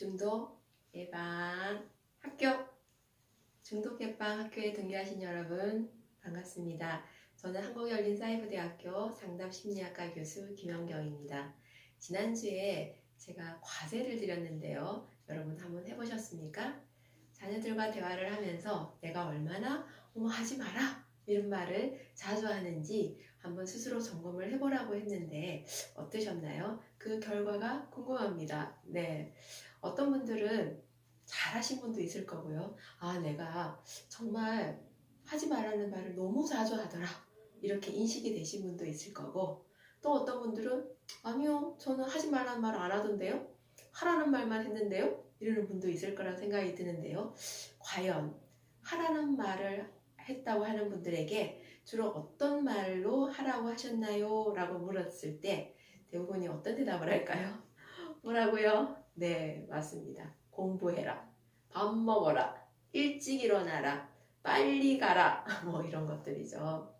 중독 예방 학교 중독 예방 학교에 등교하신 여러분 반갑습니다. 저는 한국열린사이버대학교 상담심리학과 교수 김영경입니다. 지난주에 제가 과제를 드렸는데요. 여러분 한번 해보셨습니까? 자녀들과 대화를 하면서 내가 얼마나 어머 하지 마라 이런 말을 자주 하는지 한번 스스로 점검을 해보라고 했는데 어떠셨나요? 그 결과가 궁금합니다. 네. 어떤 분들은 잘하신 분도 있을 거고요. 아, 내가 정말 하지 말라는 말을 너무 자주 하더라. 이렇게 인식이 되신 분도 있을 거고, 또 어떤 분들은 아니요, 저는 하지 말라는 말 안 하던데요? 하라는 말만 했는데요? 이러는 분도 있을 거라 생각이 드는데요. 과연 하라는 말을 했다고 하는 분들에게 주로 어떤 말로 하라고 하셨나요? 라고 물었을 때 대부분이 어떤 대답을 할까요? 뭐라고요? 네, 맞습니다. 공부해라. 밥 먹어라. 일찍 일어나라. 빨리 가라. 뭐 이런 것들이죠.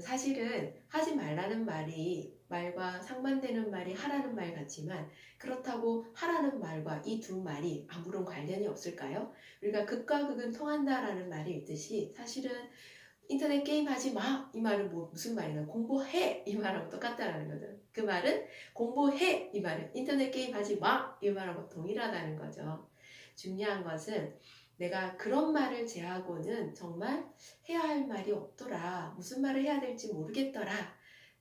사실은 하지 말라는 말이 말과 상반되는 말이 하라는 말 같지만 그렇다고 하라는 말과 이 두 말이 아무런 관련이 없을까요? 우리가 극과 극은 통한다라는 말이 있듯이 사실은 인터넷 게임 하지 마! 이 말은 뭐 무슨 말이냐? 공부해! 이 말하고 똑같다라는 거죠. 그 말은 공부해! 이 말은 인터넷 게임 하지 마! 이 말하고 동일하다는 거죠. 중요한 것은 내가 그런 말을 제하고는 정말 해야 할 말이 없더라. 무슨 말을 해야 될지 모르겠더라.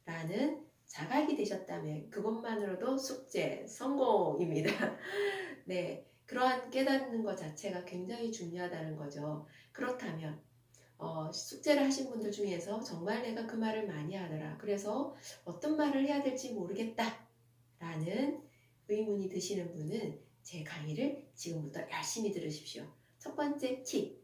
라는 자각이 되셨다면 그것만으로도 숙제 성공입니다. 네. 그러한 깨닫는 것 자체가 굉장히 중요하다는 거죠. 그렇다면 어, 숙제를 하신 분들 중에서 정말 내가 그 말을 많이 하더라. 그래서 어떤 말을 해야 될지 모르겠다. 라는 의문이 드시는 분은 제 강의를 지금부터 열심히 들으십시오. 첫 번째 팁.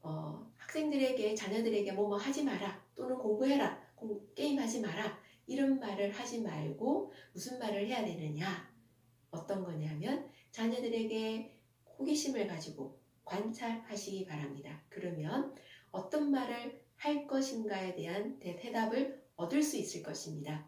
어, 학생들에게, 자녀들에게 뭐뭐 하지 마라. 또는 공부해라. 공, 게임하지 마라. 이런 말을 하지 말고 무슨 말을 해야 되느냐. 어떤 거냐면 자녀들에게 호기심을 가지고 관찰하시기 바랍니다. 그러면 어떤 말을 할 것인가에 대한 대답을 얻을 수 있을 것입니다.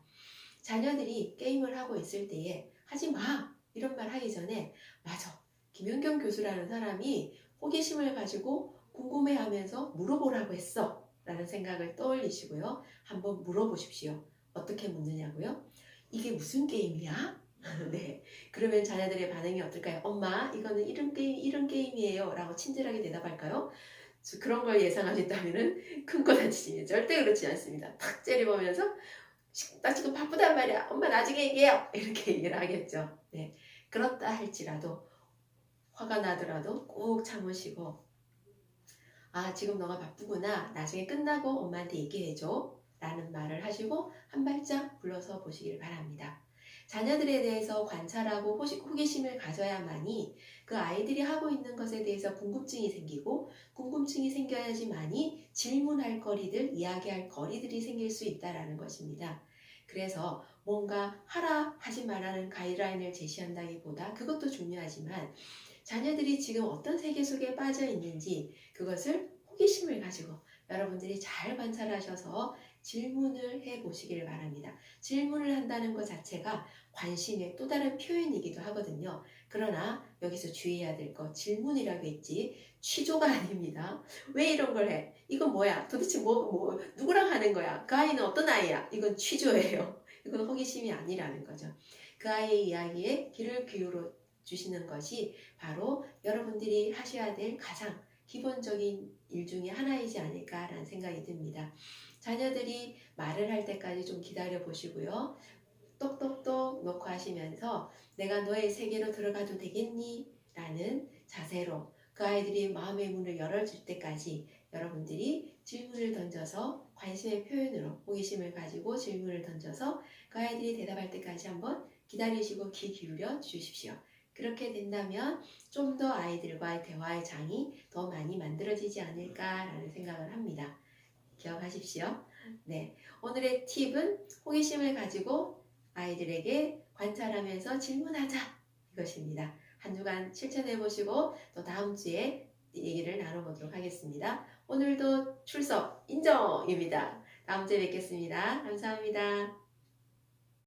자녀들이 게임을 하고 있을 때에 하지 마! 이런 말 하기 전에 맞아. 김현경 교수라는 사람이 호기심을 가지고 궁금해 하면서 물어보라고 했어. 라는 생각을 떠올리시고요. 한번 물어보십시오. 어떻게 묻느냐고요? 이게 무슨 게임이야? 네. 그러면 자녀들의 반응이 어떨까요? 엄마, 이거는 이런 게임, 이런 게임이에요. 라고 친절하게 대답할까요? 그런 걸 예상하셨다면 큰거 다치시면 절대 그렇지 않습니다. 탁 째려보면서 나 지금 바쁘단 말이야. 엄마 나중에 얘기해요. 이렇게 얘기를 하겠죠. 네. 그렇다 할지라도 화가 나더라도 꼭 참으시고 아 지금 너가 바쁘구나. 나중에 끝나고 엄마한테 얘기해줘. 라는 말을 하시고 한 발짝 불러서 보시길 바랍니다. 자녀들에 대해서 관찰하고 호기심을 가져야만이 그 아이들이 하고 있는 것에 대해서 궁금증이 생기고 궁금증이 생겨야지만이 질문할 거리들, 이야기할 거리들이 생길 수 있다라는 것입니다. 그래서 뭔가 하라 하지 말라는 가이드라인을 제시한다기보다 그것도 중요하지만 자녀들이 지금 어떤 세계 속에 빠져 있는지 그것을 호기심을 가지고 여러분들이 잘 관찰하셔서 질문을 해 보시길 바랍니다. 질문을 한다는 것 자체가 관심의 또 다른 표현이기도 하거든요. 그러나 여기서 주의해야 될 것, 질문이라고 했지, 취조가 아닙니다. 왜 이런 걸 해? 이건 뭐야? 도대체 뭐, 뭐, 누구랑 하는 거야? 그 아이는 어떤 아이야? 이건 취조예요. 이건 호기심이 아니라는 거죠. 그 아이의 이야기에 귀를 기울여 주시는 것이 바로 여러분들이 하셔야 될 가장 기본적인 일 중에 하나이지 않을까라는 생각이 듭니다. 자녀들이 말을 할 때까지 좀 기다려 보시고요. 똑똑똑 놓고 하시면서 내가 너의 세계로 들어가도 되겠니? 라는 자세로 그 아이들이 마음의 문을 열어줄 때까지 여러분들이 질문을 던져서 관심의 표현으로 호기심을 가지고 질문을 던져서 그 아이들이 대답할 때까지 한번 기다리시고 귀 기울여 주십시오. 그렇게 된다면 좀 더 아이들과의 대화의 장이 더 많이 만들어지지 않을까라는 생각을 합니다. 기억하십시오. 네. 오늘의 팁은 호기심을 가지고 아이들에게 관찰하면서 질문하자 이것입니다. 한 주간 실천해 보시고 또 다음 주에 얘기를 나눠보도록 하겠습니다. 오늘도 출석 인정입니다. 다음 주에 뵙겠습니다. 감사합니다.